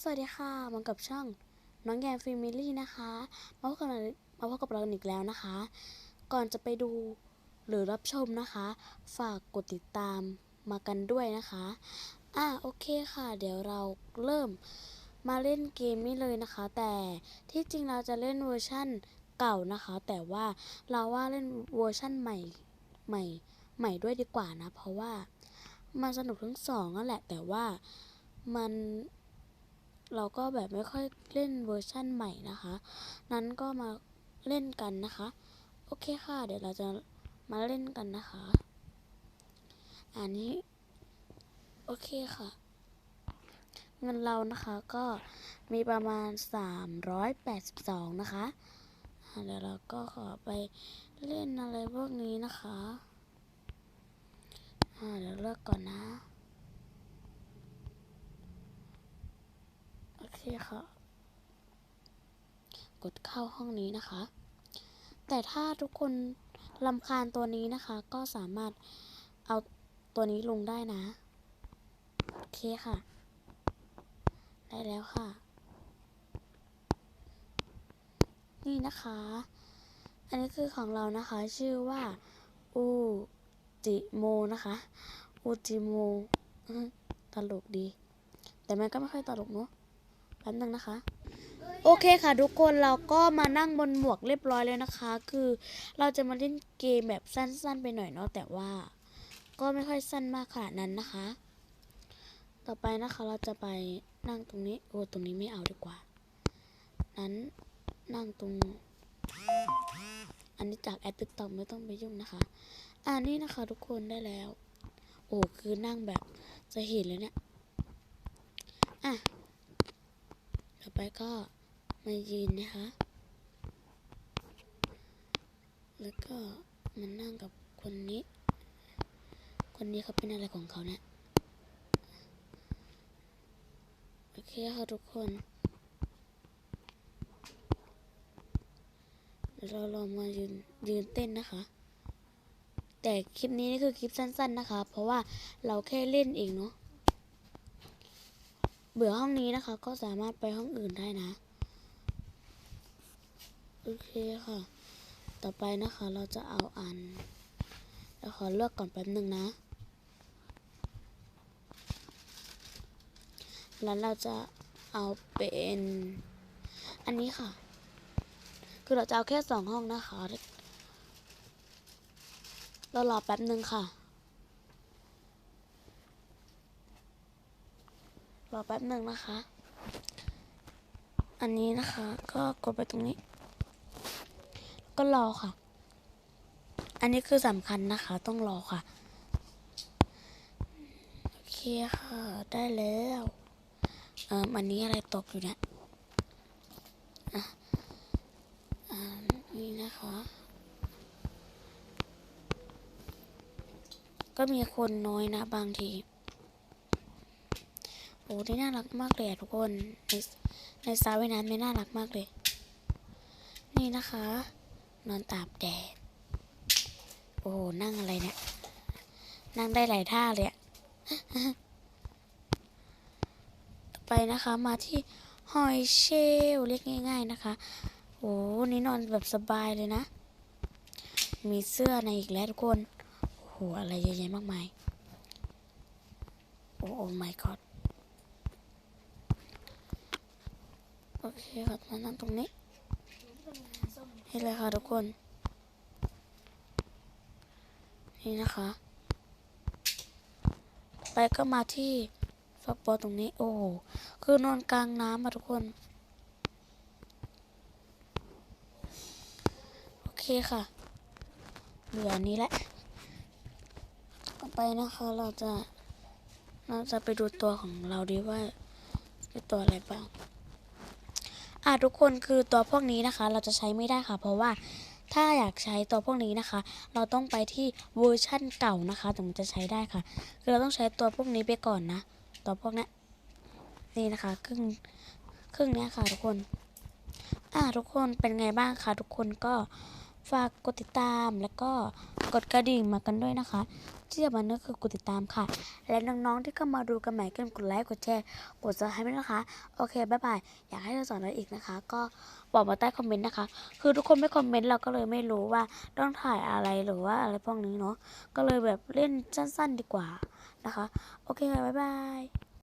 สวัสดีค่ะมากับช่องน้องแยมฟิมิลี่นะคะมาพบกับเรามาพบกับเราอีกแล้วนะคะ ก่อนจะไปดูหรือรับชมนะคะ ฝากกดติดตามมากันด้วยนะคะอะโอเคค่ะ เดี๋ยวเราเริ่มมาเล่นเกมนี้เลยนะคะ แต่ที่จริงเราจะเล่นเวอร์ชั่นเก่านะคะ แต่ว่าเราว่าเล่นเวอร์ชั่นใหม่ใหม่ใหม่ด้วยดีกว่านะ เพราะว่ามันสนุกทั้งสองนั่นแหละแต่ว่ามัน เราก็แบบไม่ค่อยเล่นเวอร์ชั่นใหม่นะคะ นั้นก็มาเล่นกันนะคะ โอเคค่ะ เดี๋ยวเราจะมาเล่นกันนะคะ อันนี้ โอเคค่ะ เงินเรานะคะก็มีประมาณ 382 นะคะเดี๋ยวเราก็ขอไปเล่นอะไรพวกนี้นะคะอ่าเดี๋ยวเลือกก่อนนะ โอเคค่ะกดเข้าห้องนี้นะคะ แต่ถ้าทุกคนลำคาญตัวนี้นะคะ ก็สามารถเอาตัวนี้ลงได้นะ โอเคค่ะ ได้แล้วค่ะ นี่นะคะ อันนี้คือของเรานะคะ ชื่อว่า อูจิโมนะคะ อูจิโมตลกดี แต่มันก็ไม่ค่อยตลกเนอะ ป๊บนึงนะคะ โอเคค่ะทุกคนเราก็มานั่งบนหมวกเรียบร้อยแล้วนะคะ คือเราจะมาเล่นเกมแบบสั้นๆ ไปหน่อยเนาะแต่ว่า ก็ไม่ค่อยสั้นมากขนาดนั้นนะคะ ต่อไปนะคะเราจะไปนั่งตรงนี้โอ้ตรงนี้ไม่เอาดีกว่า นั้นนั่งตรง อันนี้จากแอดติ๊กต็อกไม่ต้องไปยุ่งนะคะอ่านี่นะคะทุกคนได้แล้ว โอ้คือนั่งแบบจะเห็นเลยเนี่ยอะ ต่อไปก็มายืนนะคะ แล้วก็มานั่งกับคนนี้ คนนี้เขาเป็นอะไรของเขาเนี่ย โอเคค่ะทุกคนเดี๋ยวเราลองมายืนยืนเต้นนะคะ แต่คลิปนี้นี่คือคลิปสั้น ๆนะคะ เพราะว่าเราแค่เล่นเองเนาะ เบื่อห้องนี้นะคะ ก็สามารถไปห้องอื่นได้นะ โอเคค่ะ ต่อไปนะคะเราจะเอาอันเดี๋ยวขอเลือกก่อนแป๊บหนึ่งนะ แล้วเราจะเอาเป็น อันนี้ค่ะ คือเราจะเอาแค่สองห้องนะคะ เรารอแป๊บหนึ่งค่ะ รอแป๊บหนึ่งนะคะ อันนี้นะคะ ก็กดไปตรงนี้ ก็รอค่ะ อันนี้คือสำคัญนะคะ ต้องรอค่ะ โอเคค่ะ ได้แล้วเอ่ออันนี้อะไรตกอยู่เนี่ยอะอ่านี่นะคะ ก็มีคนน้อยนะบางที โอ้นี่น่ารักมากเลยทุกคนในในสระว่ายน้ำนี่น่ารักมากเลย นี่นะคะ นอนตากแดดโอ้โหนั่งอะไรเนี่ย นั่งได้หลายท่าเลยอะต่อไปนะคะมาที่หอยเชลล์เรียกง่าย ๆนะคะโอ้นี่นอนแบบสบายเลยนะ มีเสื้อในอีกแล้วทุกคนโอ้โหอะไรเยอะแยะมากมาย โอ้โอ้ my god อเคครับมานั่งตรงนี้นี่เลยค่ะทุกคน นี่นะคะ ไปก็มาที่ฟักบอลตรงนี้ โอ้คือนอนกลางน้ำอะทุกคน โอเคค่ะเหลืออันนี้แหละต่อไปนะคะเราจะเราจะไปดูตัวของเราดีว่าเป็นตัวอะไรบ้าง อะทุกคนคือตัวพวกนี้นะคะ เราจะใช้ไม่ได้ค่ะ เพราะว่าถ้าอยากใช้ตัวพวกนี้นะคะ เราต้องไปที่เวอร์ชั่นเก่านะคะถึงจะใช้ได้ค่ะ คือเราต้องใช้ตัวพวกนี้ไปก่อนนะ ตัวพวกนี้นี่นะคะ ครึ่งครึ่งเนี้ยค่ะ ทุกคน อะทุกคนเป็นไงบ้างคะทุกคนก็ ฝากกดติดตามแล้วก็กดกระดิ่งมากันด้วยนะคะ ที่สำคัญก็คือกดติดตามค่ะ และน้องๆที่เข้ามาดูกันใหม่ก็กดไลค์กดแชร์กดซับให้ด้วยนะคะ โอเคบ๊ายบายอยากให้เราสอนอะไรอีกนะคะ ก็บอกมาใต้คอมเมนต์นะคะ คือทุกคนไม่คอมเมนต์เราก็เลยไม่รู้ว่าต้องถ่ายอะไรหรือว่าอะไรพวกนี้เนาะก็เลยแบบเล่นสั้น ๆ ดีกว่านะคะ โอเคค่ะบ๊ายบาย